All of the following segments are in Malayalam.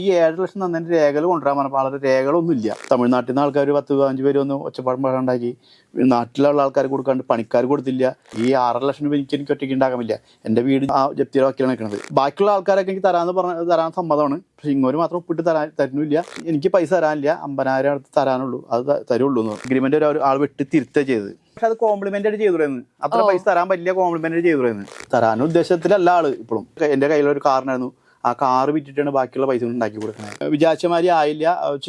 ഈ ഏഴ് ലക്ഷം തന്നെ രേഖകൾ കൊണ്ടുവരാൻ പറഞ്ഞപ്പോൾ ആളുടെ രേഖകളൊന്നും ഇല്ല തമിഴ്നാട്ടിൽ നിന്ന് ആൾക്കാർ പത്ത് പതിനഞ്ച് പേര് വന്ന് ഒച്ചപ്പാടും ഉണ്ടാക്കി നാട്ടിലുള്ള ആൾക്കാർ കൊടുക്കാണ്ട് പണിക്കാർ കൊടുത്തില്ല. ഈ ആറര ലക്ഷം രൂപ എനിക്ക് എനിക്ക് ഒറ്റയ്ക്ക് ഉണ്ടാകാമില്ല എന്റെ വീട് ആ ജപ്തിയുടെ വക്കിലാണ് നിൽക്കുന്നത് ബാക്കിയുള്ള ആൾക്കാരൊക്കെ എനിക്ക് തരാന്ന് പറഞ്ഞ തരാൻ സമ്മതമാണ്. പക്ഷെ ഇങ്ങോട്ട് മാത്രം ഒപ്പിട്ട് തരാൻ തരുന്നില്ല. എനിക്ക് പൈസ തരാനില്ല. അമ്പതിനായിരം അടുത്ത് തരാനുള്ളൂ. അത് തരുള്ളൂ എന്ന് അഗ്രിമെന്റ് ഒരു ആൾ വെട്ടി തിരുത്തുക ചെയ്ത് പക്ഷെ അത് കോംപ്ലിമെന്റ് ആയിട്ട് ചെയ്തുകൂടെന്ന്? അത്ര പൈസ തരാൻ പറ്റില്ല കോംപ്ലിമെന്റ് ചെയ്തു ചെയ്തുകൂടെന്ന്? തരാൻ ഉദ്ദേശത്തിലല്ല ആൾ ഇപ്പോഴും. എന്റെ കയ്യിലൊരു കാറിനായിരുന്നു. ആ കാറ് വിറ്റിട്ടാണ് ബാക്കിയുള്ള പൈസ ഉണ്ടാക്കി കൊടുക്കുന്നത് വിചാരിച്ചമാതിരി ആയില്ല.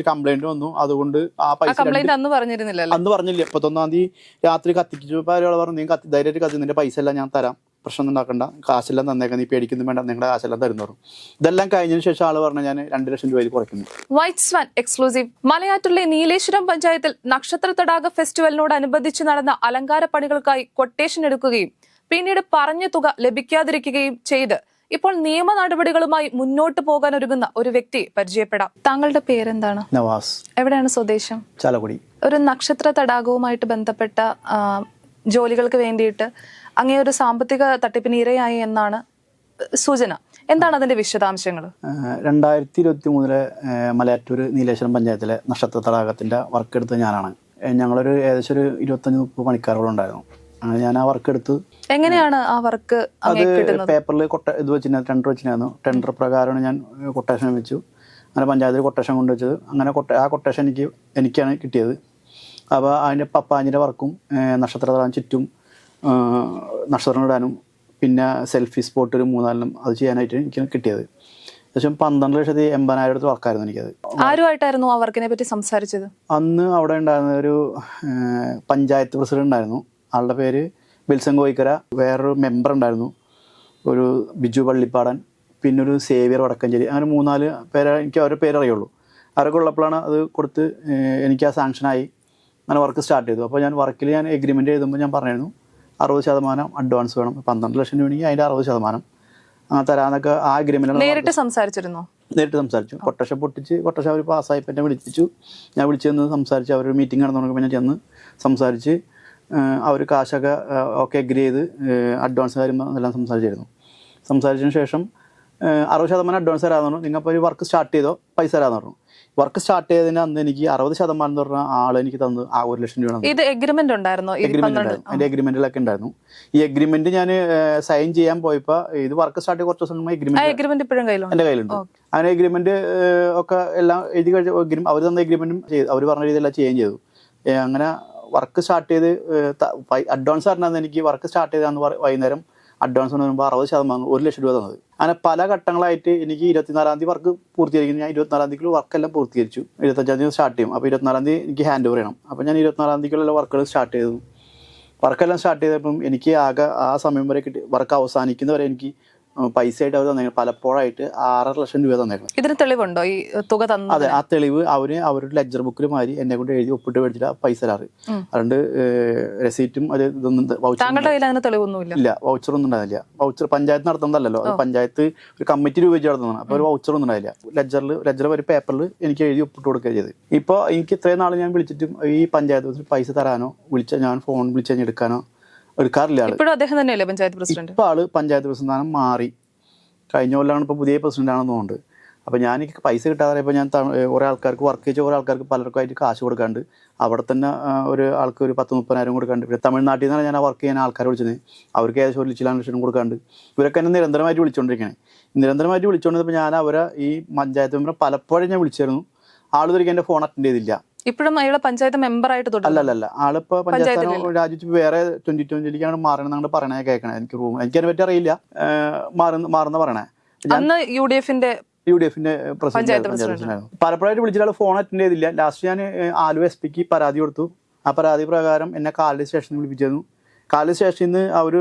കംപ്ലൈന്റ് വന്നു. അതുകൊണ്ട് ആ പൈസ അന്ന് പറഞ്ഞിരുന്നില്ലല്ലോ? അന്ന് പറഞ്ഞില്ല. മുപ്പത്തൊന്നാം തീയതി രാത്രി കത്തിച്ചപ്പോൾ ഒരാൾ പറഞ്ഞു നീ കത്തി ധൈര്യമായിട്ട് കത്തി നിന്റെ പൈസ എല്ലാം ഞാൻ തരാം. പ്രശ്നം ഉണ്ടാക്കണ്ട. കാശെല്ലാം തന്നേക്കാം നീ പേടിക്കുന്നു വേണ്ട നിങ്ങളുടെ കാശെല്ലാം തരുന്നു ഇതെല്ലാം കഴിഞ്ഞതിന് ശേഷം ആൾ പറഞ്ഞു ഞാൻ രണ്ട് ലക്ഷം രൂപയിൽ കുറയ്ക്കുന്നു. വൈറ്റ് സ്വാൻ എക്സ്ക്ലൂസീവ് മലയാറ്റൂരിലെ നീലേശ്വരം പഞ്ചായത്തിൽ നക്ഷത്ര തടാക ഫെസ്റ്റിവലിനോടനുബന്ധിച്ച് നടന്ന അലങ്കാര പണികൾക്കായി കൊട്ടേഷൻ എടുക്കുകയും പിന്നീട് പറഞ്ഞ തുക ലഭിക്കാതിരിക്കുകയും ചെയ്ത് ഇപ്പോൾ നിയമ നടപടികളുമായി മുന്നോട്ട് പോകാൻ ഒരുങ്ങുന്ന ഒരു വ്യക്തി പരിചയപ്പെടാം. താങ്കളുടെ പേരെന്താണ്? നവാസ്. എവിടെയാണ് സ്വദേശം? ചാലക്കുടി. ഒരു നക്ഷത്ര തടാകവുമായിട്ട് ബന്ധപ്പെട്ട ജോലികൾക്ക് വേണ്ടിയിട്ട് അങ്ങേ ഒരു സാമ്പത്തിക തട്ടിപ്പിന് ഇരയായി എന്നാണ് സൂചന. എന്താണ് അതിന്റെ വിശദാംശങ്ങൾ? രണ്ടായിരത്തി ഇരുപത്തി മൂന്നിലെ മലയാറ്റൂർ നീലേശ്വരം പഞ്ചായത്തിലെ നക്ഷത്ര തടാകത്തിന്റെ വർക്ക് എടുത്ത ഞാനാണ് ഞങ്ങളൊരു ഏകദേശം ഒരു ഇരുപത്തഞ്ച് മുപ്പത് പണിക്കാറുകളുണ്ടായിരുന്നു അങ്ങനെ ഞാൻ ആ വർക്ക് എടുത്ത് എങ്ങനെയാണ് ആ വർക്ക് അത് പേപ്പറിൽ കൊട്ട ഇത് വെച്ചിരുന്നു ടെൻഡർ വെച്ചിരുന്നു ടെൻഡർ പ്രകാരമാണ് ഞാൻ കൊട്ടേഷൻ വെച്ചു. അങ്ങനെ പഞ്ചായത്തിൽ കൊട്ടേഷൻ കൊണ്ടുവച്ചത്. അങ്ങനെ കൊട്ട ആ കൊട്ടേഷൻ എനിക്ക് എനിക്കാണ് കിട്ടിയത്. അപ്പോൾ അതിന്റെ പപ്പാഞ്ഞിന്റെ വർക്കും ഏഹ് നക്ഷത്ര തടാകം ചുറ്റും നക്ഷത്രം ഇടാനും പിന്നെ സെൽഫി സ്പോട്ട് ഒരു മൂന്നാലിനും അത് ചെയ്യാനായിട്ട് എനിക്ക് കിട്ടിയത്. ഏകദേശം പന്ത്രണ്ട് ലക്ഷത്തി എൺപതിനായിരം അടുത്ത് വർക്കായിരുന്നു എനിക്കത്. ആരുമായിട്ടായിരുന്നു ആ വർക്കിനെ പറ്റി സംസാരിച്ചത്? അന്ന് അവിടെ ഉണ്ടായിരുന്ന ഒരു പഞ്ചായത്ത് പ്രസിഡന്റ് ഉണ്ടായിരുന്നു. ആളുടെ പേര് ബിൽസൺ കോയിക്കര. വേറൊരു മെമ്പർ ഉണ്ടായിരുന്നു. ഒരു ബിജു പള്ളിപ്പാടൻ പിന്നെ ഒരു സേവിയർ വടക്കഞ്ചേരി അങ്ങനെ മൂന്നാൽ പേരെ എനിക്ക് അവരുടെ പേരറിയുള്ളൂ അവരൊക്കെ ഉള്ളപ്പോഴാണ് അത് കൊടുത്ത് എനിക്ക് ആ സാങ്ഷനായി അങ്ങനെ വർക്ക് സ്റ്റാർട്ട് ചെയ്തു. അപ്പോൾ ഞാൻ വർക്കിൽ ഞാൻ എഗ്രിമെന്റ് എഴുതുമ്പോൾ ഞാൻ പറഞ്ഞിരുന്നു അറുപത് ശതമാനം അഡ്വാൻസ് വേണം. പന്ത്രണ്ട് ലക്ഷം രൂപയാണെങ്കിൽ അതിന്റെ അറുപത് ശതമാനം. അങ്ങനെ തരാന്നൊക്കെ ആ അഗ്രിമെന്റ് നേരിട്ട് സംസാരിച്ചിരുന്നു? നേരിട്ട് സംസാരിച്ചു. കൊട്ടേഷൻ പൊട്ടിച്ച് കൊട്ടേഷൻ അവർ പാസ്സായപ്പോൾ എന്നെ വിളിപ്പിച്ചു ഞാൻ വിളിച്ചു ചെന്ന് സംസാരിച്ച് അവർ മീറ്റിംഗ് നടന്നു ഞാൻ ചെന്ന് സംസാരിച്ച് അവർ കാശൊക്കെ ഒക്കെ അഗ്രി ചെയ്ത് അഡ്വാൻസ് കാര്യം എല്ലാം സംസാരിച്ചിരുന്നു. സംസാരിച്ചതിന് ശേഷം അറുപത് ശതമാനം അഡ്വാൻസ് തരാമെന്ന് പറഞ്ഞു. നിങ്ങൾ ഒരു വർക്ക് സ്റ്റാർട്ട് ചെയ്തോ പൈസ തരാമെന്ന് പറഞ്ഞു. വർക്ക് സ്റ്റാർട്ട് ചെയ്തതിന് അന്ന് എനിക്ക് അറുപത് ശതമാനം എന്ന് പറഞ്ഞ ആൾ എനിക്ക് തന്നു ആ ഒരു ലക്ഷം രൂപ ഇത് എഗ്രിമെന്റ് ഉണ്ടായിരുന്നോ? എഗ്രിമെന്റ് ഉണ്ടായിരുന്നു. അതിന്റെ എഗ്രിമെന്റിലൊക്കെ ഉണ്ടായിരുന്നു. ഈ എഗ്രിമെന്റ് ഞാൻ സൈൻ ചെയ്യാൻ പോയപ്പോൾ ഇത് വർക്ക് സ്റ്റാർട്ട് ചെയ്ത് കുറച്ച് ദിവസം എഗ്രിമെന്റ് എഗ്രിമെന്റ് ഇപ്പോഴും കയ്യിലുണ്ട്. എന്റെ കയ്യിലുണ്ട്. അങ്ങനെ എഗ്രിമെന്റ് ഒക്കെ എല്ലാം എഴുതി കഴിഞ്ഞ അവർ തന്ന എഗ്രിമെന്റും ചെയ്തു. അവർ പറഞ്ഞ രീതിയിലെല്ലാം ചെയ്യുകയും ചെയ്തു. അങ്ങനെ വർക്ക് സ്റ്റാർട്ട് ചെയ്ത് അഡ്വാൻസ് പറഞ്ഞത് എനിക്ക് വർക്ക് സ്റ്റാർട്ട് ചെയ്താന്ന് വൈകുന്നേരം അഡ്വാൻസ് എന്ന് പറയുമ്പോൾ അറുപത് ശതമാനം ഒരു ലക്ഷം രൂപ തന്നത്. അങ്ങനെ പല ഘട്ടങ്ങളായിട്ട് എനിക്ക് ഇരുപത്തിനാലാം തീയതി വർക്ക് പൂർത്തീകരിക്കുന്നു. ഞാൻ ഇരുപത്തിനാലാം തീയതിക്കുള്ള വർക്കെല്ലാം പൂർത്തീകരിച്ചു. ഇരുപത്തഞ്ചാം തീയതി സ്റ്റാർട്ട് ചെയ്യും. അപ്പോൾ ഇരുപത്തിനാലാം തീയതി എനിക്ക് ഹാൻഡ് ഓവർ ചെയ്യണം. അപ്പോൾ ഞാൻ ഇരുപത്തിനാലാം തീയതിക്കുള്ള വർക്കുകൾ സ്റ്റാർട്ട് ചെയ്തു. വർക്കെല്ലാം സ്റ്റാർട്ട് ചെയ്തപ്പം എനിക്ക് ആകെ ആ സമയം വരെ കിട്ടി. വർക്ക് അവസാനിക്കുന്നവരെ എനിക്ക് ഉം, പൈസ ആയിട്ട് അവർ തന്നേക്കണം പലപ്പോഴായിട്ട് ആറര ലക്ഷം രൂപ തന്നേക്കണം. ഇതിന് തെളിവുണ്ടോ? ഈ തുക തന്നത് അതെ ആ തെളിവ് അവർ അവരുടെ ലെജർ ബുക്കിൽ മാറി എന്നെ കൊണ്ട് എഴുതി ഒപ്പിട്ട് മേടിച്ചിട്ട് പൈസ ലാറ്. അതുകൊണ്ട് റെസീറ്റും അത് ഇതൊന്നും വൗച്ചർ തെളിവൊന്നുമില്ല? ഇല്ല വൗച്ചർ ഒന്നും ഉണ്ടായില്ല വൗച്ചർ പഞ്ചായത്ത് നടത്തുന്നതല്ലോ അത് പഞ്ചായത്ത് ഒരു കമ്മിറ്റി രൂപ നടത്തുന്നതാണ്. അപ്പോൾ ഒരു വൗച്ചർ ഒന്നും ഉണ്ടായില്ല ലെജറിൽ ലെജർ ഒരു പേപ്പറിൽ എനിക്ക് എഴുതി ഒപ്പിട്ട് കൊടുക്കുക ചെയ്ത് ഇപ്പോൾ എനിക്ക് ഇത്രയും നാൾ ഞാൻ വിളിച്ചിട്ടും ഈ പഞ്ചായത്ത് പൈസ തരാനോ വിളിച്ച ഞാൻ ഫോൺ വിളിച്ച് എടുക്കാനോ എടുക്കാറില്ല കാറിലാണ്. ഇപ്പോഴും അദ്ദേഹം തന്നെയല്ലേ പഞ്ചായത്ത് പ്രസിഡന്റ്? ഇപ്പൊ ആൾ പഞ്ചായത്ത് പ്രസിഡന്റ് മാറി. കഴിഞ്ഞ കൊല്ലാണ് ഇപ്പോൾ പുതിയ പ്രസിഡന്റ് ആണെന്ന് തോന്നുന്നുണ്ട്. അപ്പോൾ ഞാൻ എനിക്ക് പൈസ കിട്ടാതെ ഇപ്പോൾ ഞാൻ കുറേ ആൾക്കാർക്ക് വർക്ക് ചെയ്ത കുറേ ആൾക്കാർക്ക് പലർക്കും ആയിട്ട് കാശ് കൊടുക്കാണ്ട് അവിടെ തന്നെ ഒരു ആൾക്ക് ഒരു പത്ത് മുപ്പതിനായിരം കൊടുക്കാണ്ട്. പിന്നെ തമിഴ്നാട്ടിൽ നിന്നാണ് ഞാൻ ആ വർക്ക് ചെയ്യാൻ ആൾക്കാരെ വിളിച്ചത്. അവർക്ക് ഏകദേശം ഒരു ലക്ഷം ലക്ഷം കൊടുക്കാണ്ട്. ഇവരൊക്കെ എന്നെ നിരന്തരമായിട്ട് വിളിച്ചുകൊണ്ടിരിക്കണേ നിരന്തരമായിട്ട് വിളിച്ചുകൊണ്ടിരുന്നപ്പോൾ ഞാൻ അവരെ ഈ പഞ്ചായത്ത് മെമ്പറെ പലപ്പോഴും ഞാൻ വിളിച്ചിരുന്നു. ആളുതിരിക്കും എന്റെ ഫോൺ അറ്റൻഡ് ചെയ്തില്ല. ഇപ്പോഴും അയാളെ പഞ്ചായത്ത് മെമ്പറായിട്ട് തുടരും അല്ലല്ല ആളിപ്പോ പഞ്ചായത്ത് രാജിച്ച് വേറെ ട്വന്റി ട്വന്റിയിലേക്കാണ് മാറണമെന്നാണ് പറയണേ കേൾക്കണേ എനിക്ക് റൂം എനിക്ക് അതിനെ പറ്റി അറിയില്ല. മാറുന്ന മാറുന്ന പറയണേ. അന്ന് യു ഡി എഫിന്റെ യു ഡി എഫിന്റെ പ്രസിഡന്റ് പലപ്പോഴായിട്ട് വിളിച്ചിട്ട് ഫോൺ അറ്റൻഡ് ചെയ്തില്ല. ലാസ്റ്റ് ഞാൻ ആലു ആലുവ എസ് പിക്ക് പരാതി കൊടുത്തു. ആ പരാതി പ്രകാരം എന്നെ കാലടി സ്റ്റേഷനിൽ വിളിപ്പിച്ചിരുന്നു. കാലടി സ്റ്റേഷനിൽ നിന്ന് അവർ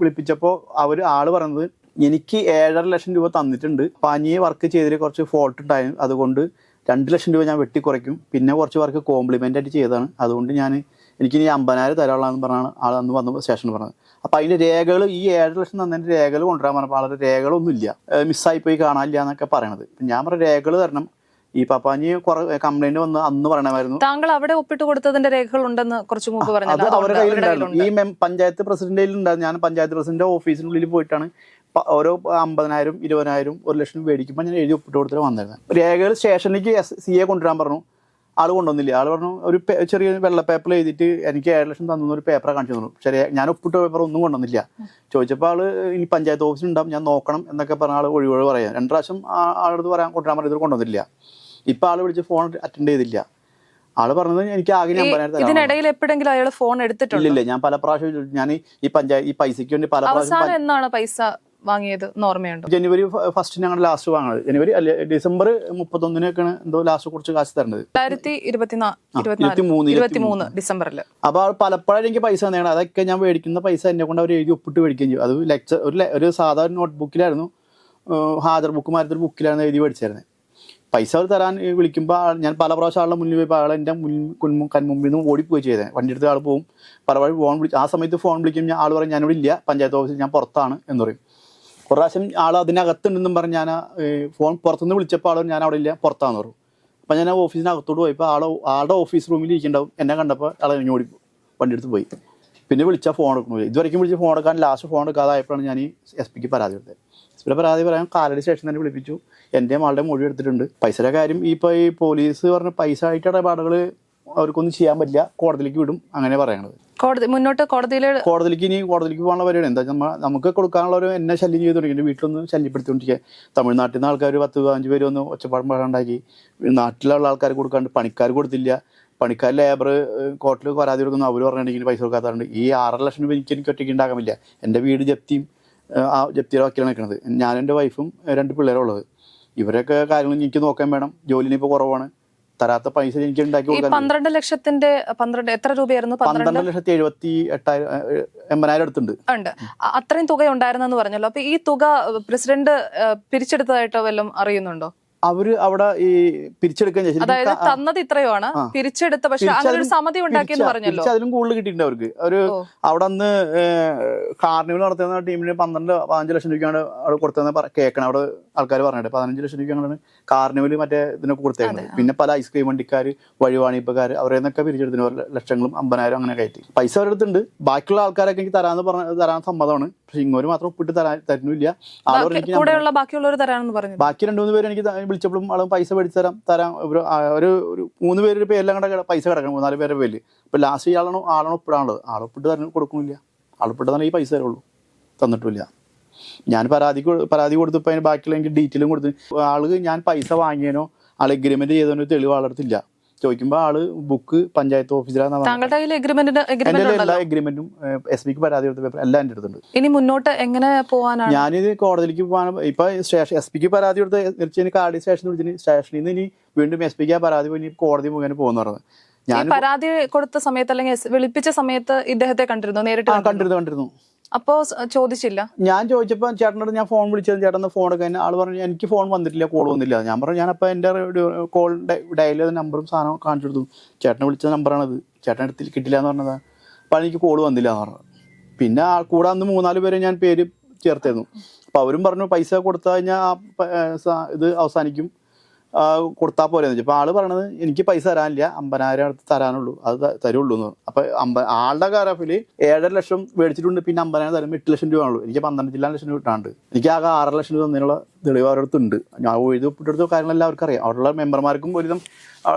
വിളിപ്പിച്ചപ്പോൾ അവർ ആൾ പറഞ്ഞത് എനിക്ക് ഏഴര ലക്ഷം രൂപ തന്നിട്ടുണ്ട്. പാനിയെ വർക്ക് ചെയ്തതിൽ കുറച്ച് ഫോൾട്ട് ഉണ്ടായിരുന്നു അതുകൊണ്ട് രണ്ട് ലക്ഷം രൂപ ഞാൻ വെട്ടിക്കുറയ്ക്കും. പിന്നെ കുറച്ച് പേർക്ക് കോംപ്ലിമെന്റ് ആയിട്ട് ചെയ്തതാണ്. അതുകൊണ്ട് ഞാൻ എനിക്ക് ഇനി അമ്പതിനായിരം തരാനുള്ളതെന്ന് പറഞ്ഞാണ് ആൾ അന്ന് വന്ന സ്റ്റേഷനിൽ പറഞ്ഞത്. അപ്പോൾ അതിന്റെ രേഖകൾ ഈ ഏഴ് ലക്ഷം തന്നതിന്റെ രേഖകൾ കൊണ്ടുവരാൻ പറഞ്ഞപ്പോൾ ആളുടെ രേഖകളൊന്നും ഇല്ല മിസ്സായി പോയി കാണാനില്ല എന്നൊക്കെ പറയണത്. ഞാൻ പറഞ്ഞ രേഖകൾ തരണം. ഈ പപ്പാഞ്ഞി കുറേ കംപ്ലൈന്റ് വന്ന് അന്ന് പറയണമായിരുന്നു. താങ്കൾ അവിടെ ഒപ്പിട്ട് കൊടുത്തതിന്റെ രേഖകൾ ഉണ്ടെന്ന് കുറച്ച് മുമ്പ് അത് അവരുടെ കയ്യിലുണ്ടായിരുന്നു. ഈ മെം പഞ്ചായത്ത് പ്രസിഡന്റിൽ ഉണ്ടായിരുന്നു ഞാൻ പഞ്ചായത്ത് പ്രസിഡന്റ് ഓഫീസിനുള്ളിൽ പോയിട്ടാണ് ഓരോ അമ്പതിനായിരം ഇരുപതിനായിരം ഒരു ലക്ഷം മേടിക്കുമ്പോൾ ഞാൻ എഴുതി ഒപ്പിട്ട് കൊടുത്തിട്ട് വന്നിരുന്നത്. രേഖകൾ സ്റ്റേഷനിലേക്ക് എസ് സി എ കൊണ്ടുവരാൻ പറഞ്ഞു. ആൾ കൊണ്ടുവന്നില്ല? ആൾ പറഞ്ഞു ഒരു ചെറിയ വെള്ള പേപ്പർ എഴുതിയിട്ട് എനിക്ക് ഏഴ് ലക്ഷം തന്നു ഒരു പേപ്പർ കാണിച്ചു തന്നു. ശരി ഞാൻ ഒപ്പിട്ട പേപ്പർ ഒന്നും കൊണ്ടുവന്നില്ല. ചോദിച്ചപ്പോൾ ആൾ ഇനി പഞ്ചായത്ത് ഓഫീസിൽ ഉണ്ടാവും ഞാൻ നോക്കണം എന്നൊക്കെ പറഞ്ഞ ആൾ ഒഴിവൊഴി പറയാം രണ്ട് പ്രാവശ്യം ആ- ആളടുത്ത് പറയാൻ കൊണ്ടുവരാൻ പറഞ്ഞത് കൊണ്ടുവന്നില്ല. ഇപ്പം ആൾ വിളിച്ച് ഫോൺ അറ്റൻഡ് ചെയ്തില്ല. ആൾ പറഞ്ഞത് എനിക്ക് ആകെ ഞാൻ ഇതിനിടയിൽ എപ്പോഴെങ്കിലും അയാൾ ഫോൺ എടുത്തിട്ടില്ല ഞാൻ പല പ്രാവശ്യം ഞാൻ ഈ പഞ്ചായത്ത് ഈ പൈസയ്ക്ക് വേണ്ടി പല പ്രാവശ്യം എന്നാണ് പൈസ വാങ്ങിയത് ഓർമ്മയുണ്ടോ. ജനുവരി ഫസ്റ്റ് ഞങ്ങൾ ലാസ്റ്റ് വാങ്ങുന്നത് ജനുവരി അല്ലെ ഡിസംബർ മുപ്പത്തൊന്നിനൊക്കെയാണ് എന്തോ ലാസ്റ്റ് കുറച്ച് കാശ് തരേണ്ടത് രണ്ടായിരത്തി ഇരുപത്തിമൂന്ന്, ഡിസംബറിൽ അപ്പോൾ പലപ്പോഴും എനിക്ക് പൈസ തന്നെയാണ്. അതൊക്കെ ഞാൻ മേടിക്കുന്ന പൈസ എന്നെ കൊണ്ട് അവർ എഴുതി ഒപ്പിട്ട് മേടിക്കുകയും ചെയ്യും. അത് ലെക്ചർ ഒരു ഒരു സാധാരണ നോട്ട്ബുക്കിലായിരുന്നു ഹാജർ ബുക്ക് മാരത്തെ ഒരു ബുക്കിലായിരുന്നു എഴുതി മേടിച്ചായിരുന്നത് പൈസ അവർ തരാൻ വിളിക്കുമ്പോൾ ഞാൻ പല പ്രാവശ്യം ആളുടെ മുന്നിൽ പോയപ്പോൾ ആൾ എന്റെ മുൻ കൺമുമ്പിൽ നിന്ന് ഓടിപ്പോയി ചെയ്തത് വണ്ടി എടുത്ത് ആൾ പോകും പല വഴി ഫോൺ വിളിച്ച് ആ സമയത്ത് ഫോൺ വിളിക്കും ഞാൻ ആൾ പറയും ഞാനിവിടെ ഇല്ല. പഞ്ചായത്ത് ഓഫീസിൽ ഞാൻ പുറത്താണ് എന്ന് പറയും. കുറേ പ്രാവശ്യം ആൾ അതിനകത്തുണ്ടെന്നും പറഞ്ഞ് ഞാൻ ഫോൺ പുറത്തുനിന്ന് വിളിച്ചപ്പോൾ ആൾ ഞാൻ അവിടെ ഇല്ല പുറത്താന്ന് പറഞ്ഞു. അപ്പം ഞാൻ ആ ഓഫീസിനകത്തോട്ട് പോയപ്പോൾ ആളെ ആളുടെ ഓഫീസ് റൂമിൽ ഇരിക്കേണ്ടാവും എന്നെ കണ്ടപ്പോൾ ആളെ കഴിഞ്ഞ് ഓടി വണ്ടി എടുത്ത് പോയി. പിന്നെ വിളിച്ചാൽ ഫോൺ എടുക്കണില്ല ഇതുവരെയും വിളിച്ച് ഫോൺ എടുക്കാൻ ലാസ്റ്റ് ഫോൺ എടുക്കാതായപ്പോഴാണ് ഞാൻ ഈ എസ് പിക്ക് പരാതി കൊടുത്തത്. എസ് പിയുടെ പരാതി പറയാൻ കാലടി സ്റ്റേഷൻ തന്നെ വിളിപ്പിച്ചു. എന്റെയും ആളുടെ മൊഴി എടുത്തിട്ടുണ്ട്. പൈസയുടെ കാര്യം ഇപ്പോൾ ഈ പോലീസ് പറഞ്ഞ പൈസ ആയിട്ട് ഇടപാടുകൾ അവർക്കൊന്നും ചെയ്യാൻ പറ്റില്ല. കോടതിയിലേക്ക് വിടും. അങ്ങനെ പറയണത്. കോടതി മുന്നോട്ട് കോടതിയിൽ കോടതിയിലേക്ക് ഇനി കോടതിയിലേക്ക് പോകാനുള്ള പരിപാടി എന്താ നമ്മൾ നമുക്ക് കൊടുക്കാനുള്ള ഒരു എന്നെ ശല്യം ചെയ്ത് തുടങ്ങി. വീട്ടിലൊന്ന് ശല്യപ്പെടുത്തിക്കൊണ്ടിരിക്കുക. തമിഴ്നാട്ടിൽ നിന്ന് ആൾക്കാർ പത്ത് പതിനഞ്ച് പേര് ഒന്ന് ഒച്ചപ്പാടും പാടുണ്ടാക്കി നാട്ടിലുള്ള ആൾക്കാർ കൊടുക്കാണ്ട് പണിക്കാർ കൊടുത്തില്ല. പണിക്കാർ ലേബർ കോർട്ടിൽ പരാതി കൊടുക്കുന്നു. അവർ പറഞ്ഞിട്ടുണ്ടെങ്കിൽ പൈസ കൊടുക്കാത്തതുണ്ട് ഈ ആറര ലക്ഷം രൂപ എനിക്ക് എനിക്ക് ഒറ്റയ്ക്ക് ഉണ്ടാകാമില്ല. എന്റെ വീട് ജപ്തിയും ആ ജപ്തിയുടെ വക്കീലാണ് നിൽക്കുന്നത്. ഞാനും എന്റെ വൈഫും രണ്ട് പിള്ളേരും ഉള്ളത്. ഇവരൊക്കെ കാര്യങ്ങൾ എനിക്ക് നോക്കാൻ വേണം. ജോലിനിപ്പോൾ കുറവാണ്. തരാത്ത പൈസ എനിക്ക് ഉണ്ടാക്കി കൊടുക്കാൻ പന്ത്രണ്ട് ലക്ഷത്തിന്റെ പന്ത്രണ്ട് എത്ര രൂപയായിരുന്നു? പന്ത്രണ്ട്? ലക്ഷത്തി എഴുപത്തി എട്ടായിരം എൺപതിനായിരം അടുത്തുണ്ട്. ഉണ്ട്. അത്രയും തുക ഉണ്ടായിരുന്നെന്ന് പറഞ്ഞല്ലോ. അപ്പൊ ഈ തുക പ്രസിഡന്റ് പിരിച്ചെടുത്തതായിട്ടോ വല്ലതും അറിയുന്നുണ്ടോ? അവർ അവിടെ ഈ പിരിച്ചെടുക്കാൻ അതായത് തന്നത് ഇത്രയുമാണ്. പിരിച്ചെടുത്ത പക്ഷെ അങ്ങനെ ഒരു സമിതി ഉണ്ടാക്കിയെന്ന് പറഞ്ഞല്ലോ. അതിലും കൂടുതൽ കിട്ടിയിട്ടുണ്ട് അവർക്ക്. ഒരു അവിടെ അന്ന് കാർണിവൽ നടത്തുന്ന ടീമിന് പന്ത്രണ്ട് പതിനഞ്ച് ലക്ഷം രൂപയാണ് അവിടെ കൊടുത്തതെന്ന് കേൾക്കണം. അവിടെ ആൾക്കാർ പറഞ്ഞിട്ട് പതിനഞ്ച് ലക്ഷം രൂപയാണ് കാർണിവൽ മറ്റേ ഇതിനൊക്കെ കൊടുത്തേക്കുന്നത്. പിന്നെ പല ഐസ്ക്രീം വണ്ടിക്കാർ വഴിവാണിപ്പക്കാർ അവരെ നിന്നൊക്കെ പിരിച്ചെടുത്തിന് ലക്ഷങ്ങളും അമ്പതിനായിരം അങ്ങനെ കയറ്റി. പൈസ അവരുടെ അടുത്തുണ്ട്. ബാക്കിയുള്ള ആൾക്കാരൊക്കെ എനിക്ക് തരാന്ന് പറഞ്ഞ തരാൻ സമ്മതമാണ്. പക്ഷെ ഇങ്ങോട്ട് മാത്രം ഒപ്പിട്ട് തരാൻ തരുന്നില്ല. ബാക്കി രണ്ട് മൂന്ന് പേര് എനിക്ക് വിളിച്ചപ്പോഴും ആളും പൈസ മേടിച്ച് തരാം തരാം. ഒരു ഒരു മൂന്ന് പേര് പേരെല്ലാം കൂടെ പൈസ കിടക്കണം മൂന്നാൽ പേരുടെ പേര് ഇപ്പൊ ലാസ്റ്റ് ഇയാളാണോ ആളാണോ ഒപ്പിടാനുള്ളത്. ആളൊപ്പിട്ട് തരണം കൊടുക്കുന്നില്ല. ആളൊപ്പിട്ട് തന്നെ ഈ പൈസ തരുള്ളൂ. തന്നിട്ടില്ല ഞാൻ പരാതി പരാതി കൊടുത്തപ്പോൾ അതിന് ബാക്കിയുള്ള എനിക്ക് ഡീറ്റെയിലും കൊടുത്തു. ആൾ ഞാൻ പൈസ വാങ്ങിയനോ ആൾ എഗ്രിമെന്റ് ചെയ്തോ തെളിവ് ആളെടുത്തില്ല ചോദിക്കുമ്പോൾ ആൾ ബുക്ക് പഞ്ചായത്ത് ഓഫീസിലാണ് എല്ലാ എഗ്രിമെന്റും എസ് പിക്ക് പരാതി കൊടുത്ത പേപ്പർ എല്ലാം എന്റെ അടുത്തുണ്ട്. ഇനി മുന്നോട്ട് എങ്ങനെ പോകാനാണ് ഞാനിത് കോടതിയിലേക്ക് പോകാൻ ഇപ്പൊ സ്റ്റേഷൻ എസ് പിക്ക് പരാതി കൊടുത്ത് തീർച്ചയായും കാർഡി സ്റ്റേഷനിൽ വിളിച്ചിട്ട് സ്റ്റേഷനിൽ നിന്ന് ഇനി വീണ്ടും എസ് പിക്ക് ആ പരാതി പോയി കോടതി മുഖേന പോകുന്ന പറഞ്ഞത്. ഞാൻ പരാതി കൊടുത്ത സമയത്ത് അല്ലെങ്കിൽ വിളിപ്പിച്ച സമയത്ത് ഇദ്ദേഹത്തെ കണ്ടിരുന്നു? നേരിട്ട് കണ്ടിരുന്നു കണ്ടിരുന്നു. അപ്പോ ചോദിച്ചില്ല. ഞാൻ ചോദിച്ചപ്പോൾ ചേട്ടനോട് ഞാൻ ഫോൺ വിളിച്ചത് ചേട്ടൻ ഫോൺ എടുക്കാൻ ആൾ പറഞ്ഞു എനിക്ക് ഫോൺ വന്നിട്ടില്ല കോൾ വന്നില്ല. ഞാൻ പറഞ്ഞു ഞാൻ അപ്പോൾ എന്റെ കോൾ ഡയൽ ചെയ്ത നമ്പറും സാധനം കാണിച്ചു കൊടുത്തു. ചേട്ടനെ വിളിച്ച നമ്പറാണത് ചേട്ടൻ എടുത്തിൽ കിട്ടില്ല എന്ന് പറഞ്ഞതാ അപ്പോൾ എനിക്ക് കോൾ വന്നില്ല എന്ന് പറഞ്ഞു. പിന്നെ കൂടെ അന്ന് മൂന്നാൽ പേരെ ഞാൻ പേര് ചേർത്തായിരുന്നു അപ്പോൾ അവരും പറഞ്ഞു പൈസ കൊടുത്തു കഴിഞ്ഞാൽ ഇത് അവസാനിക്കും. കൊടുത്താൽ പോരെ എന്ന് അപ്പോൾ ആൾ പറയണത് എനിക്ക് പൈസ തരാനില്ല അമ്പതിനായിരം അടുത്ത് തരാനുള്ളൂ. അത് തരുള്ളൂ എന്ന്. അപ്പോൾ അമ്പ ആളുടെ കാരാഫിൽ ഏഴര ലക്ഷം മേടിച്ചിട്ടുണ്ട് പിന്നെ അമ്പതിനായിരം തരുമ്പോൾ എട്ട് ലക്ഷം രൂപ ആണുള്ളൂ എനിക്ക് പന്ത്രണ്ട് ജില്ലാ ലക്ഷം രൂപ കിട്ടാണ്ട് എനിക്ക് ആകെ ആറര ലക്ഷം രൂപ തന്നതിനുള്ള തെളിവ് അവരുടെ അടുത്തുണ്ട്. ഞാൻ എഴുതി ഒപ്പിട്ടെടുത്ത കാര്യങ്ങളെല്ലാം അവർക്ക് അറിയാം. അവിടെയുള്ള മെമ്പർമാർക്കും ഒരുവിധം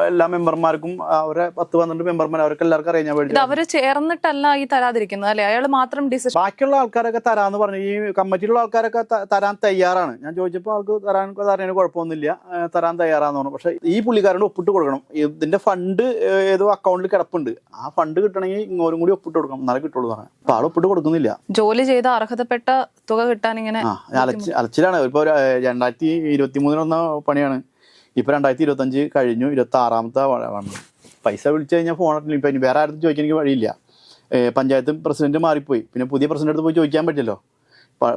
എല്ലാ മെമ്പർമാർക്കും അവരെ പത്ത് പന്ത്രണ്ട് മെമ്പർമാർ അവർക്ക് എല്ലാവർക്കും അറിയാം ഞാൻ വേണ്ടി മേടിച്ച അവർ ചേർന്നിട്ടല്ല ഈ തരാതിരിക്കുന്നത് അല്ലെ? അയാൾ മാത്രം ഡിസിഷൻ ബാക്കിയുള്ള ആൾക്കാരൊക്കെ തരാന്ന് പറഞ്ഞു. ഈ കമ്മിറ്റിയിലുള്ള ആൾക്കാരൊക്കെ തരാൻ തയ്യാറാണ്. ഞാൻ ചോദിച്ചപ്പോൾ ആൾക്ക് തരാൻ തരാനും കുഴപ്പമൊന്നുമില്ല. തരാൻ തയ്യാറാന്ന് പറഞ്ഞു. പക്ഷേ ഈ പുള്ളിക്കാരനോട് ഒപ്പിട്ട് കൊടുക്കണം. ഇതിന്റെ ഫണ്ട് ഏതോ അക്കൗണ്ടിൽ കിടപ്പുണ്ട്. ആ ഫണ്ട് കിട്ടണമെങ്കിൽ ഇങ്ങോരും കൂടി ഒപ്പിട്ട് കൊടുക്കണം. എന്നാലേ കിട്ടുള്ളൂ പറഞ്ഞു. അപ്പൊ ആൾ ഒപ്പിട്ട് കൊടുക്കുന്നില്ല. ജോലി ചെയ്ത അർഹതപ്പെട്ട തുക കിട്ടാൻ ഇങ്ങനെ അലച്ചിലാണ്. ഇപ്പൊ രണ്ടായിരത്തി ഇരുപത്തി മൂന്നിന് വന്ന പണിയാണ്. ഇപ്പൊ രണ്ടായിരത്തി ഇരുപത്തി അഞ്ച് കഴിഞ്ഞു. ഇരുപത്തി ആറാമത്തെ വന്നു. പൈസ വിളിച്ചു കഴിഞ്ഞാൽ ഫോൺ ഇപ്പൊ ഇനി വേറെ ആരും ചോദിക്കാൻ എനിക്ക് വഴിയില്ല. പഞ്ചായത്തും പ്രസിഡന്റ് മാറിപ്പോയി. പിന്നെ പുതിയ പ്രസിഡന്റ് അടുത്ത് പോയി ചോദിക്കാൻ പറ്റില്ലല്ലോ.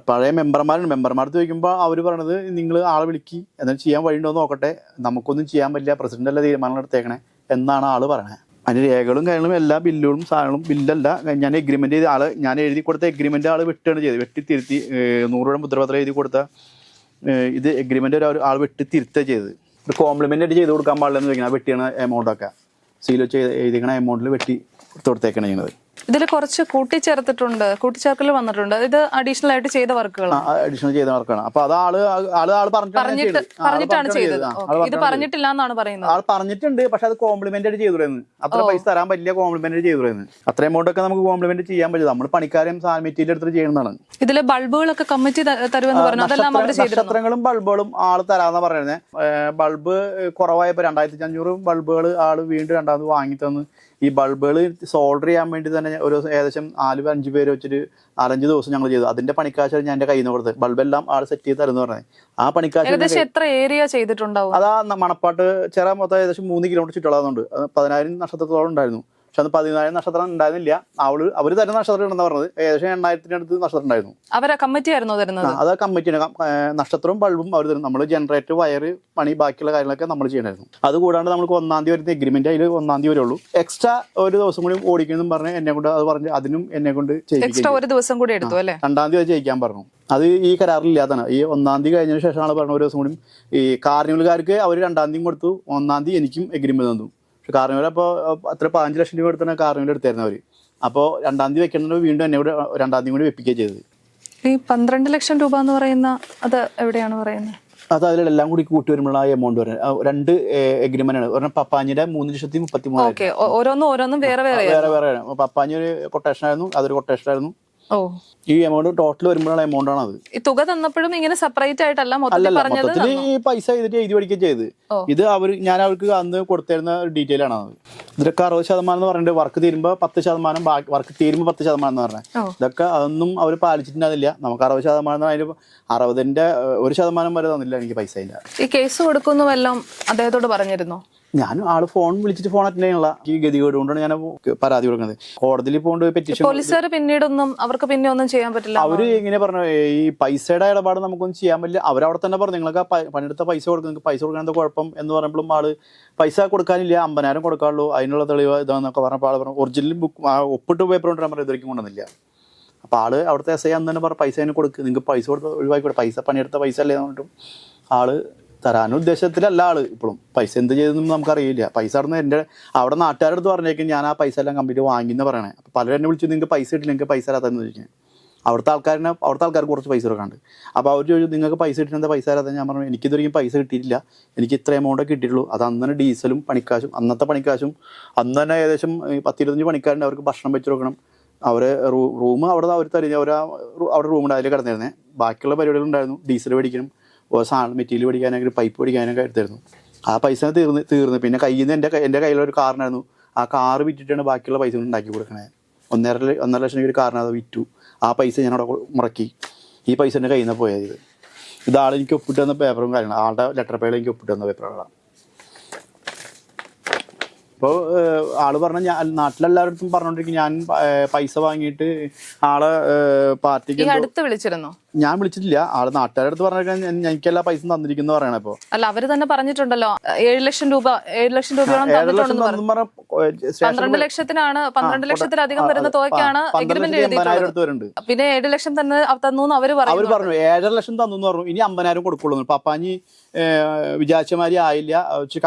പഴയ മെമ്പർമാരുണ്ട്. മെമ്പർമാർക്ക് ചോദിക്കുമ്പോൾ അവർ പറയണത് നിങ്ങൾ ആളെ വിളിക്കി. എന്നാൽ ചെയ്യാൻ വഴിയുണ്ടോ നോക്കട്ടെ. നമുക്കൊന്നും ചെയ്യാൻ പറ്റില്ല. പ്രസിഡന്റ് അല്ല തീരുമാനം എടുത്തേക്കണേ എന്നാണ് ആൾ പറയണത് അതിന് രേഖകളും കാര്യങ്ങളും എല്ലാ ബില്ലുകളും സാധനങ്ങളും ബില്ലല്ല. ഞാൻ എഗ്രിമെന്റ് ചെയ്ത ആൾ ഞാൻ എഴുതി കൊടുത്ത എഗ്രിമെന്റ് ആൾ വെട്ടുകയാണ് ചെയ്ത് വെട്ടി തിരുത്തി നൂറ് രൂപ മുദ്രപത്രം എഴുതി കൊടുത്ത ഇത് എഗ്രിമെന്റ് ഒരു ആൾ വെട്ടി തിരുത്തുക ചെയ്ത് ഒരു കോംപ്ലിമെന്റ് ആയിട്ട് ചെയ്ത് കൊടുക്കാൻ പാടില്ലെന്ന് വെക്കണം വെട്ടിയാണ് എമൗണ്ട് ഒക്കെ. സീൽ വെച്ച് എഴുതി- എഴുതിക്കണ എമൗണ്ടിൽ വെട്ടി കൊടുത്തേക്കാണ് ചെയ്യുന്നത് ഇതിൽ കുറച്ച് കൂട്ടിച്ചേർത്തിട്ടുണ്ട് കൂട്ടിച്ചേർക്കൽ വന്നിട്ടുണ്ട്. ഇത് അഡീഷണൽ ആയിട്ട് ചെയ്ത വർക്കുകളാണ് അഡീഷണൽ ചെയ്ത വർക്കാണ് അപ്പൊ അത് ആൾ ആൾ ആൾ പറഞ്ഞിട്ട് പറഞ്ഞിട്ടാണ് ചെയ്തത്. ഇത് പറഞ്ഞിട്ടില്ല എന്നാണ് പറയുന്നത്. ആൾ പറഞ്ഞിട്ടുണ്ട് പക്ഷെ അത് കോംപ്ലിമെന്റ് ആയിട്ട് ചെയ്തു അത്ര പൈസ തരാൻ വലിയ കോംപ്ലിമെന്റ് ചെയ്തു അത്ര എമൗണ്ട് ഒക്കെ നമുക്ക് കോംപ്ലിമെന്റ് ചെയ്യാൻ പറ്റും നമ്മൾ പണിക്കാരെയും മെറ്റീരിയൽ എടുത്തിട്ട് ചെയ്യുന്നതാണ്. ഇതിലെ ബൾബുകളൊക്കെ കമ്മിറ്റി തരുമെന്ന് പറഞ്ഞു. അതെല്ലാം അവർ നക്ഷത്രങ്ങളും ബൾബുകളും ആൾ തരാന്നാ പറയുന്നത് ബൾബ് കുറവായപ്പോ രണ്ടായിരത്തി അഞ്ഞൂറ് ബൾബുകൾ ആൾ വീണ്ടും രണ്ടാമത് വാങ്ങി തന്നു. ഈ ബൾബുകൾ സോൾഡർ ചെയ്യാൻ വേണ്ടി തന്നെ ഒരു ഏകദേശം നാല് അഞ്ച് പേര് വെച്ചിട്ട് നാലഞ്ച് ദിവസം ഞങ്ങൾ ചെയ്തു. അതിന്റെ പണിക്കാശ് ഞാൻ എന്റെ കയ്യിൽ നിന്ന് കൊടുത്തത് ബൾബെല്ലാം ആൾ സെറ്റ് ചെയ്ത് തരുന്നു പറഞ്ഞത് ആ പണിക്കാശ് എത്ര ഏരിയ ചെയ്തിട്ടുണ്ടാവും? അതാ മണപ്പാട്ട് ചേരാൻ മൊത്തം ഏകദേശം മൂന്ന് കിലോമീറ്റർ ചുറ്റളാകുന്നുണ്ട് പതിനായിരം നക്ഷത്രത്തോളം ഉണ്ടായിരുന്നു. പക്ഷെ അത് പതിനായിരം നക്ഷത്രം ഉണ്ടായിരുന്നില്ല. അവൾ അവർ തരുന്ന നക്ഷത്രം ഉണ്ടെന്ന് പറഞ്ഞത്. ഏകദേശം എണ്ണായിരത്തിന്റെ അടുത്ത് നക്ഷത്രം ഉണ്ടായിരുന്നു. അവരെ കമ്മിറ്റി ആയിരുന്നു തരുന്നത്? അത് കമ്മിറ്റിയാണ് നക്ഷത്രവും ബൾബും അവർ തരും. നമ്മൾ ജനറേറ്റർ വയർ പണി ബാക്കിയുള്ള കാര്യങ്ങളൊക്കെ നമ്മൾ ചെയ്യണമായിരുന്നു അത് കൂടാണ്ട് നമുക്ക് ഒന്നാം തീയതി വരുന്ന എഗ്രിമെന്റ് അതിൽ ഒന്നാം തീയതി വരെ ഉള്ളൂ എക്സ്ട്രാ ഒരു ദിവസം കൂടി ഓടിക്കണം പറഞ്ഞ് എന്നെ കൊണ്ട് അത് പറഞ്ഞ് അതിനും എന്നെ കൊണ്ട് എക്സ്ട്രാ ഒരു ദിവസം കൂടി എടുത്തു അല്ലേ? രണ്ടാം തീയതി ചെയ്യിക്കാൻ പറഞ്ഞു. അത് ഈ കരാറിലില്ലാത്തതാണ് ഈ ഒന്നാം തീയതി കഴിഞ്ഞതിന് ശേഷമാണ് പറഞ്ഞ ഒരു ദിവസം കൂടി ഈ കാർണിവൽകാർക്ക് അവർ രണ്ടാം തീയതി കൊടുത്തു. ഒന്നാം തീയതി എനിക്കും എഗ്രിമെന്റ് തന്നു. പക്ഷെ കാർണിവൽ അപ്പോൾ അത്ര പതിനഞ്ച് ലക്ഷം രൂപ എടുത്താണ് കാർണിവൽ എടുത്തായിരുന്നു അവർ അപ്പോൾ രണ്ടാം തീയതി വെക്കുന്നത് വീണ്ടും എന്നെ കൂടെ രണ്ടാം തീയതി കൂടി വെപ്പിക്കുകയും ചെയ്തത്. ഈ പന്ത്രണ്ട് ലക്ഷം രൂപ എന്ന് പറയുന്ന അത് എവിടെയാണ് പറയുന്നത്? അത് അതിലെല്ലാം കൂടി കൂട്ടി വരുമ്പോഴുള്ള ആ എമൗണ്ട് വരുന്നത്. രണ്ട് എഗ്രിമെന്റ് ആണ്. ഒരെണ്ണം പപ്പാഞ്ഞിയുടെ മൂന്ന് ലക്ഷത്തി മുപ്പത്തി മൂന്ന് ഓരോന്നും ഓരോന്നും വേറെ വേറെ വേറെ വേറെ. പപ്പാഞ്ഞി ഒരു കൊട്ടേഷൻ ആയിരുന്നു. അതൊരു കൊട്ടേഷൻ ആയിരുന്നു. ഓ. ഈ എമൗണ്ട് ടോട്ടൽ വരുമ്പോഴുള്ള എമൗണ്ട് ആണ് അത് തുക തന്നപ്പോഴും ഇങ്ങനെ സെപ്പറേറ്റ് ആയിട്ടല്ല മൊത്തത്തിൽ പറഞ്ഞത് മൊത്തത്തിൽ ഈ പൈസ ചെയ്തിട്ട് എഴുതി പഠിക്കുകയും ചെയ്ത്. ഇത് അവർ ഞാൻ അവർക്ക് അന്ന് കൊടുത്തിരുന്ന ഡീറ്റെയിൽ ആണ് അത്. ഇതിലൊക്കെ അറുപത് ശതമാനം എന്ന് പറഞ്ഞിട്ട് വർക്ക് തീരുമ്പോൾ പത്ത് ശതമാനം വർക്ക് തീരുമ്പോൾ പത്ത് ശതമാനം എന്ന് പറഞ്ഞത്. ഇതൊക്കെ അതൊന്നും അവർ പാലിച്ചിട്ടുണ്ടാവില്ല നമുക്ക് അറുപത് ശതമാനം അതിൽ അറുപതിന്റെ ഒരു ശതമാനം വരെ തന്നില്ല എനിക്ക് പൈസ ഇല്ല. ഈ കേസ് കൊടുക്കുന്നു അദ്ദേഹത്തോട് പറഞ്ഞിരുന്നോ? ഞാൻ ആൾ ഫോൺ വിളിച്ചിട്ട് ഫോൺ അറ്റൻഡ് ചെയ്യാനുള്ള ഈ ഗതികേട് കൊണ്ടാണ് ഞാൻ പരാതി കൊടുക്കുന്നത്. കോടതിയിൽ പോകൊണ്ട് പെറ്റീഷൻ പോലീസുകാർ പിന്നീടൊന്നും അവർക്ക് പിന്നെ ഒന്നും ചെയ്യാൻ പറ്റില്ല അവർ ഇങ്ങനെ പറഞ്ഞു? ഈ പൈസയുടെ ഇടപാട് നമുക്കൊന്നും ചെയ്യാൻ പറ്റില്ല. അവരവിടെ തന്നെ പറഞ്ഞു നിങ്ങൾക്ക് ആ പണിയെടുത്ത പൈസ കൊടുക്കും നിങ്ങൾക്ക് പൈസ കൊടുക്കാൻ എന്താ കുഴപ്പം? എന്ന് പറയുമ്പോഴും ആൾ പൈസ കൊടുക്കാനില്ല അമ്പതിനായിരം കൊടുക്കാനുള്ളൂ അതിനുള്ള തെളിവ് ഇതാന്നൊക്കെ പറഞ്ഞപ്പോൾ ആൾ പറഞ്ഞു ഒറിജിനൽ ബുക്ക് ഒപ്പിട്ട് പേപ്പർ കൊണ്ട് നമ്പർ ഇതുവരെയും കൊണ്ടുവന്നില്ല. അപ്പൊ ആൾ അവിടുത്തെ എസ് ഐ അന്ന് തന്നെ പറഞ്ഞു പൈസ അതിന് കൊടുക്ക് നിങ്ങൾക്ക് പൈസ കൊടുത്ത് കൊടുക്കും പൈസ പണിയെടുത്ത പൈസ അല്ലേ? എന്ന് പറഞ്ഞിട്ടും ആൾ തരാനും ഉദ്ദേശത്തിലല്ല ആൾ ഇപ്പോഴും പൈസ എന്ത് ചെയ്തെന്നും നമുക്കറിയില്ല. പൈസ അവിടെ എന്റെ അവിടെ നാട്ടുകാരുടെ അടുത്ത് പറഞ്ഞേക്കും ഞാൻ ആ പൈസ എല്ലാം കംപ്ലീറ്റ് വാങ്ങി എന്ന് പറയണേ. അപ്പൊ പലരും എന്നെ വിളിച്ചു നിങ്ങൾക്ക് പൈസ കിട്ടില്ല നിങ്ങൾക്ക് പൈസ തരാത്തെന്ന് ചോദിക്കാൻ അവിടുത്തെ ആൾക്കാരിനെ അവിടുത്തെ ആൾക്കാർക്ക് കുറച്ച് പൈസ കൊടുക്കാണ്ട് അപ്പോൾ അവർ ചോദിച്ചു നിങ്ങൾക്ക് പൈസ കിട്ടുന്നത് പൈസ തരാതെ ഞാൻ പറഞ്ഞു എനിക്ക് ഇതുവരെയും പൈസ കിട്ടിയിട്ടില്ല. എനിക്ക് ഇത്ര എമൗണ്ടേ കിട്ടിയിട്ടുള്ളൂ. അത് അന്ന് ഡീസലും പണിക്കാശും അന്നത്തെ പണിക്കാശും അന്ന് തന്നെ ഏകദേശം പത്തിരുപത്തഞ്ച് പണിക്കാരുണ്ട്. അവർക്ക് ഭക്ഷണം വെച്ച് കൊടുക്കണം. അവരെ റൂം അവിടെ അവർ തരിഞ്ഞ അവർ അവിടെ റൂമുണ്ട് അതിൽ കിടന്നിരുന്നേ. ബാക്കിയുള്ള പരിപാടികളുണ്ടായിരുന്നു ഡീസൽ മേടിക്കണം. സാധനം മെറ്റീരിയൽ പഠിക്കാനൊക്കെ പൈപ്പ് പഠിക്കാനൊക്കെ എടുത്തായിരുന്നു ആ പൈസ തീർന്ന് തീർന്ന്. പിന്നെ കയ്യിൽ നിന്ന് എന്റെ എന്റെ കയ്യിലൊരു കാറിനായിരുന്നു. ആ കാറ് വിറ്റിട്ടാണ് ബാക്കിയുള്ള പൈസ ഉണ്ടാക്കി കൊടുക്കണേ. ഒന്നര ഒന്നര ലക്ഷം രൂപ ഒരു കാറിന് അത് വിറ്റു. ആ പൈസ ഞാൻ അവിടെ മുറക്കി ഈ പൈസ എന്റെ കയ്യിൽ നിന്ന് പോയത് ഇത്. ഇതാൾ എനിക്ക് ഒപ്പിട്ട് തന്ന പേപ്പറും കാര്യങ്ങളും ആളുടെ ലെറ്റർ പേയിൽ എനിക്ക് ഒപ്പിട്ട് തന്ന പേപ്പറുകളാണ് ഇപ്പോൾ ആൾ പറഞ്ഞ ഞാൻ നാട്ടിലെല്ലാവരുടെ പറഞ്ഞോണ്ടിരിക്കും. ഞാൻ പൈസ വാങ്ങിയിട്ട് ആളെ പാർട്ടിക്ക് അടുത്ത് വിളിച്ചിരുന്നോ? ഞാൻ വിളിച്ചിട്ടില്ല. ആൾ നാട്ടുകാരുടെ അടുത്ത് പറഞ്ഞേക്കാൻ എനിക്കെല്ലാ പൈസ തന്നിരിക്കുന്നു പറയണ ഇപ്പൊ. അല്ല അവർ തന്നെ പറഞ്ഞിട്ടുണ്ടല്ലോ. ഏഴ് ലക്ഷം രൂപ ഏഴ് ലക്ഷം രൂപയോളം പന്ത്രണ്ട് ലക്ഷത്തിനാണ് പന്ത്രണ്ട് ലക്ഷത്തിലധികം വരുന്ന തുകയ്ക്കാണ് എഗ്രിമെന്റ് എഴുതിയിട്ടുള്ളത് പിന്നെ ഏഴ് ലക്ഷം തന്നെ തന്നു അവർ പറഞ്ഞു അവർ പറഞ്ഞു ഏഴര ലക്ഷം തന്നു പറഞ്ഞു. ഇനി അമ്പതിനായിരം കൊടുക്കുള്ളൂ പപ്പാഞ്ഞി വിചാരിച്ചമാരി ആയില്ല.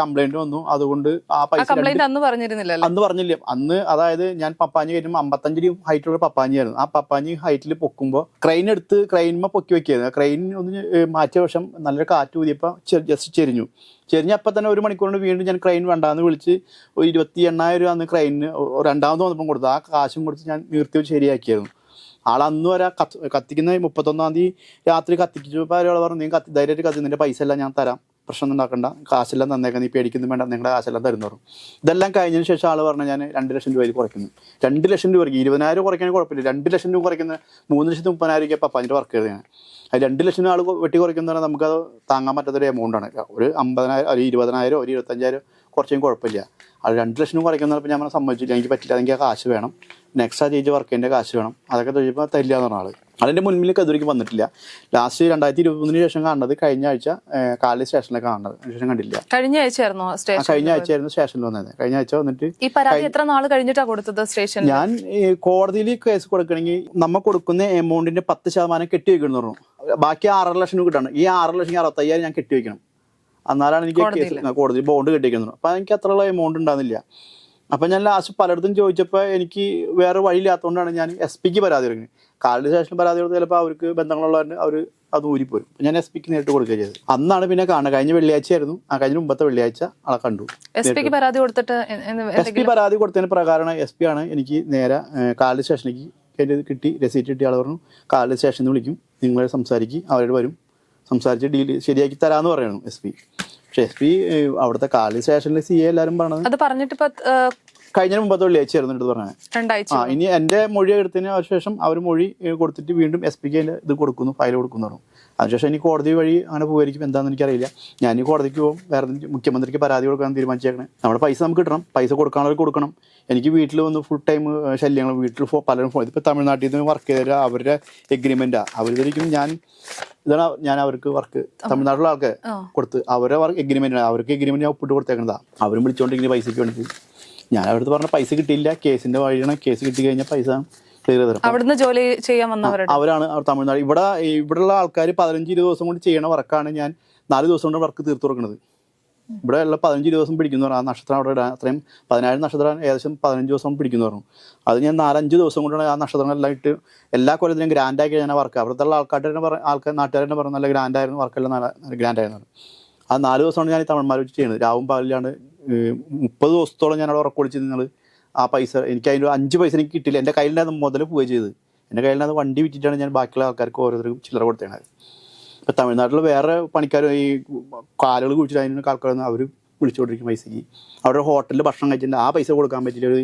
കംപ്ലൈന്റ് വന്നു. അതുകൊണ്ട് ആ പൈസ കംപ്ലൈന്റ് അന്ന് പറഞ്ഞിരുന്നില്ല അന്ന് പറഞ്ഞില്ല. അന്ന് അതായത് ഞാൻ പപ്പാഞ്ഞി കയറ്റുമ്പോൾ അമ്പത്തഞ്ചടി ഹൈറ്റുള്ള പപ്പാഞ്ഞിയായിരുന്നു. ആ പപ്പാഞ്ഞി ഹൈറ്റിൽ പൊക്കുമ്പോൾ ക്രെയിൻ എടുത്ത് ക്രെയിൻമ പൊക്കി വെക്കിയായിരുന്നു ക്രെയിൻ ഒന്ന് മാറ്റിയ വശം നല്ലൊരു കാറ്റ് ഊതിയപ്പോൾ ജസ്റ്റ് ചെരിഞ്ഞു. ചെരിഞ്ഞ അപ്പം തന്നെ ഒരു മണിക്കൂർ കൊണ്ട് വീണ്ടും ഞാൻ ക്രെയിൻ വേണ്ടാന്ന് വിളിച്ച് ഒരു ഇരുപത്തി എണ്ണായിരം രൂപ അന്ന് ക്രെയിനിന് രണ്ടാമത് വന്നപ്പം കൊടുത്തു. ആ കാശും കൊടുത്ത് ഞാൻ നിർത്തി ശരിയാക്കിയായിരുന്നു. ആൾ അന്ന് വരെ കത്ത് കത്തിക്കുന്ന മുപ്പത്തൊന്നാം തീയതി രാത്രി കത്തിച്ചപ്പോൾ ആരോ പറഞ്ഞു നീ കത്തി ധൈര്യമായിട്ട് കത്തി നിന്റെ പൈസ എല്ലാം ഞാൻ തരാം. പ്രശ്നം ഉണ്ടാക്കണ്ട. കാശെല്ലാം തന്നേക്കാം നീ പേടിക്കുന്നു വേണ്ട നിങ്ങളുടെ കാശെല്ലാം തരുന്നു ഇതെല്ലാം കഴിഞ്ഞതിന് ശേഷം ആൾ പറഞ്ഞു ഞാൻ രണ്ട് ലക്ഷം രൂപയിൽ കുറയ്ക്കുന്നു. രണ്ട് ലക്ഷം രൂപ ഇരുപതിനായിരം കുറയ്ക്കാൻ കുഴപ്പമില്ല. രണ്ട് ലക്ഷം രൂപ കുറയ്ക്കുന്ന മൂന്ന് ലക്ഷത്തി മുപ്പതിനായിരം രൂപ അതിന്റെ വർക്ക് ചെയ്ത് ഞാൻ അത് രണ്ട് ലക്ഷം ആൾ വെട്ടി കുറയ്ക്കുന്നതാണ് നമുക്കത് താങ്ങാൻ പറ്റാത്തൊരു എമൗണ്ട് ആണ്. ഒരു അമ്പതിനായിരം ഒരു ഇരുപതിനായിരം ഒരു ഇരുപത്തഞ്ചായിരം കുറച്ചും കുഴപ്പമില്ല. അത് രണ്ട് ലക്ഷം കുറയ്ക്കുന്ന പറഞ്ഞാൽ ഞാൻ സമ്മതിച്ചില്ല. എനിക്ക് പറ്റില്ല. അതെങ്കിൽ ആ കാശ് വേണം. നെക്സ്റ്റ് ആ ചേച്ചി വർക്കിന്റെ കാശ് വേണം. അതൊക്കെ ചോദിച്ചപ്പോൾ തരില്ല എന്ന് പറഞ്ഞ ആൾ അതിന്റെ മുൻപിൽ കതിരിക്ക് വന്നിട്ടില്ല. ലാസ്റ്റ് രണ്ടായിരത്തി ഇരുപത്തൊന്നിന് ശേഷം കാണുന്നത് കഴിഞ്ഞ ആഴ്ച കാലി സ്റ്റേഷനിലേക്ക് കാണുന്നത്. ശേഷം കണ്ടില്ല. കഴിഞ്ഞ ആഴ്ച ആ സ്റ്റേഷൻ കഴിഞ്ഞ ആഴ്ചയായിരുന്നു സ്റ്റേഷനിൽ വന്നത്. കഴിഞ്ഞ ആഴ്ച വന്നിട്ട് ഈ പരാതി എത്ര നാൾ കഴിഞ്ഞിട്ടാണ് കൊടുത്തത് സ്റ്റേഷൻ ഞാൻ ഈ കോടതിയിൽ കേസ് കൊടുക്കണമെങ്കിൽ നമ്മൾ കൊടുക്കുന്ന എമൗണ്ടിന്റെ പത്ത് ശതമാനം കെട്ടി വെക്കണം എന്ന് പറഞ്ഞു. ബാക്കി ആറര ലക്ഷം രൂപ കിട്ടണം. ഈ ആറര ലക്ഷം അറുപത്തയ്യായിരം ഞാൻ കെട്ടി വെക്കണം എന്നാലാണ് എനിക്ക് കേസ് കോടതി ബോണ്ട് കിട്ടിയിരിക്കുന്നത്. അപ്പം എനിക്ക് അത്രയുള്ള എമൗണ്ട് ഉണ്ടാകുന്നില്ല അപ്പം ഞാൻ ലാസ്റ്റ് പലയിടത്തും ചോദിച്ചപ്പോൾ എനിക്ക് വേറെ വഴിയില്ലാത്തതുകൊണ്ടാണ് ഞാൻ എസ് പിക്ക് പരാതി കൊടുക്കുന്നത്. കാലിന് ശേഷം പരാതി കൊടുത്ത് ചിലപ്പോൾ അവർക്ക് ബന്ധങ്ങളുള്ളവർ അവർ അത് ഊരിപ്പോരും അപ്പം ഞാൻ എസ് പിക്ക് നേരിട്ട് കൊടുക്കുകയും ചെയ്തത്. അന്നാണ് പിന്നെ കാണുന്നത് കഴിഞ്ഞ വെള്ളിയാഴ്ച ആയിരുന്നു. ആ കഴിഞ്ഞ മുമ്പത്തെ വെള്ളിയാഴ്ച ആളെ കണ്ടു. എസ് പിക്ക് പരാതി കൊടുത്തിട്ട് എസ് പി പരാതി കൊടുത്തതിന് പ്രകാരമാണ് എസ് പി ആണ് എനിക്ക് നേരെ കാലിന് സ്റ്റേഷനിലേക്ക് കിട്ടി രസീറ്റ് കിട്ടിയ ആൾ പറഞ്ഞു കാലിന് സ്റ്റേഷനിൽ വിളിക്കും. നിങ്ങളെ സംസാരിക്കും അവരോട് വരും. സംസാരിച്ച് ഡീൽ ശരിയാക്കി തരാന്ന് പറയണം എസ് പി പക്ഷെ എസ് പി അവിടുത്തെ കാലി സ്റ്റേഷനിൽ സി എ എല്ലാവരും പറഞ്ഞത് അത് പറഞ്ഞിട്ട് കഴിഞ്ഞ മുമ്പത്തെ വെള്ളിയാഴ്ച ആയിരുന്നു എടുത്ത് പറഞ്ഞത്. ആ ഇനി എന്റെ മൊഴി എടുത്തതിന് ശേഷം അവർ മൊഴി കൊടുത്തിട്ട് വീണ്ടും എസ് പിക്ക് ഇത് കൊടുക്കുന്നു ഫയൽ കൊടുക്കുന്നു പറഞ്ഞു. അതിനുശേഷം ഇനി കോടതി വഴി അങ്ങനെ പോയിരിക്കും എന്താണെന്ന് എനിക്കറിയില്ല. ഞാൻ ഈ കോടതിക്ക് പോകും. വേറെ മുഖ്യമന്ത്രിക്ക് പരാതി കൊടുക്കാൻ തീരുമാനിച്ചേക്കണേ. നമ്മുടെ പൈസ നമുക്ക് കിട്ടണം. പൈസ കൊടുക്കാനുള്ളവർ കൊടുക്കണം. എനിക്ക് വീട്ടിൽ വന്ന് ഫുൾ ടൈം ശല്യങ്ങൾ വീട്ടിൽ ഫോ പലരും ഫോൺ ഇതിപ്പോൾ തമിഴ്നാട്ടിൽ നിന്ന് വർക്ക് ചെയ്ത അവരുടെ എഗ്രിമെന്റാണ് അവരിതിരിക്കും ഞാൻ ഇതാണ് ഞാൻ അവർക്ക് വർക്ക് തമിഴ്നാട്ടിലുള്ള ആൾക്ക്. കൊടുത്ത് അവരെ വർക്ക് എഗ്രിമെന്റ് അവർക്ക് എഗ്രിമെന്റ് ഞാൻ ഒപ്പിട്ട് കൊടുത്തേക്കുന്നതാണ് അവരും വിളിച്ചുകൊണ്ടിരിക്കുന്ന പൈസയ്ക്ക് വേണ്ടി ഞാൻ അവരുടെ പറഞ്ഞ പൈസ കിട്ടിയില്ല. കേസിന്റെ വഴിയാണ് കേസ് കിട്ടി കഴിഞ്ഞാൽ പൈസ അവിടുന്ന് ജോലി ചെയ്യാൻ വന്നവരുടെ അവരാണ് തമിഴ്നാട്. ഇവിടെ ഇവിടെയുള്ള ആൾക്കാർ പതിനഞ്ച് ഇരുപത് ദിവസം കൊണ്ട് ചെയ്യണ വർക്കാണ് ഞാൻ നാല് ദിവസം കൊണ്ട് വർക്ക് തീർത്തു കൊടുക്കുന്നത് ഇവിടെ ഉള്ള പതിനഞ്ച് ദിവസം പിടിക്കുന്നു പറഞ്ഞു ആ നക്ഷത്രം അവിടെ ഇടാൻ അത്രയും പതിനായിരം നക്ഷത്രം ഏകദേശം പതിനഞ്ച് ദിവസം പിടിക്കുന്നു പറഞ്ഞു. അത് ഞാൻ നാലഞ്ച് ദിവസം കൊണ്ടാണ് ആ നക്ഷത്രങ്ങളെല്ലാം ഇട്ട് എല്ലാ കൊല്ലത്തിലും ഗ്രാൻഡാക്കി ഞാൻ വർക്ക് അവിടുത്തെ ഉള്ള ആൾക്കാരുടെ പറഞ്ഞ ആൾക്കാർ നാട്ടുകാരെ പറഞ്ഞ നല്ല ഗ്രാൻഡായിരുന്നു വർക്കെല്ലാം നല്ല ഗ്രാൻഡായിരുന്നു ആ നാല് ദിവസമാണ് ഞാൻ ഈ തമിഴ്മാർ വെച്ച് ചെയ്യുന്നത് രാവും പകലിലാണ് ഏഹ് മുപ്പത് ദിവസത്തോളം ഞാൻ അവിടെ ഉറക്കൊളിച്ച് നിങ്ങൾ ആ പൈസ എനിക്ക് അതിന്റെ അഞ്ച് പൈസ എനിക്ക് കിട്ടില്ല എന്റെ കയ്യിലുണ്ടായിരുന്ന മുതൽ പോവുകയും ചെയ്ത് എന്റെ കയ്യിലുണ്ടായിരുന്ന വണ്ടി വിറ്റിട്ടാണ് ഞാൻ ബാക്കിയുള്ള ആൾക്കാർക്ക് ഓരോരുത്തർക്കും ചില്ലറ കൊടുത്തേണത് ഇപ്പം തമിഴ്നാട്ടിൽ വേറെ പണിക്കാർ ഈ കാലുകൾ കുഴിച്ചിട്ട് അതിന് ആൾക്കാർ അവർ വിളിച്ചുകൊണ്ടിരിക്കും പൈസയ്ക്ക് അവരുടെ ഹോട്ടലിൽ ഭക്ഷണം കഴിച്ചിട്ടുണ്ട് ആ പൈസ കൊടുക്കാൻ പറ്റില്ല ഒരു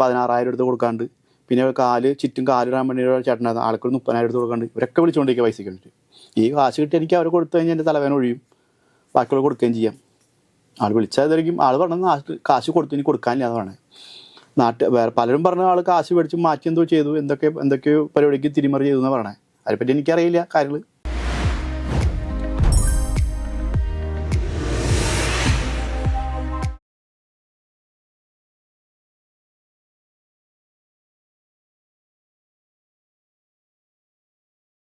പതിനാറായിരം എടുത്ത് കൊടുക്കാണ്ട്. പിന്നെ കാൽ ചുറ്റും കാലിടാൻ വേണ്ടി ചേട്ടനായിരുന്നു ആൾക്കൊരു മുപ്പതിനായിരം എടുത്ത് കൊടുക്കാണ്ട് ഇവരൊക്കെ വിളിച്ചുകൊണ്ടിരിക്കുക പൈസയ്ക്ക് വേണ്ടിയിട്ട് ഈ കാശ് കിട്ടി എനിക്ക് അവർ കൊടുത്തു കഴിഞ്ഞാൽ എന്റെ തലവേന ഒഴിയും. ബാക്കിയുള്ള കൊടുക്കുകയും ചെയ്യാം. ആൾ വിളിച്ചായിരിക്കും ആൾ പറഞ്ഞത് കാശ് കൊടുത്തു ഇനി കൊടുക്കാനില്ല എന്ന് പറഞ്ഞത് നാട്ട് വേറെ പലരും പറഞ്ഞ ആൾ കാശ് മേടിച്ച് മാറ്റി എന്തോ ചെയ്തു. എന്തൊക്കെ എന്തൊക്കെയോ പരിപാടിക്ക് തിരിമറി ചെയ്തു എന്ന് പറയണേ. അതിനെപ്പറ്റി എനിക്കറിയില്ല കാര്യങ്ങൾ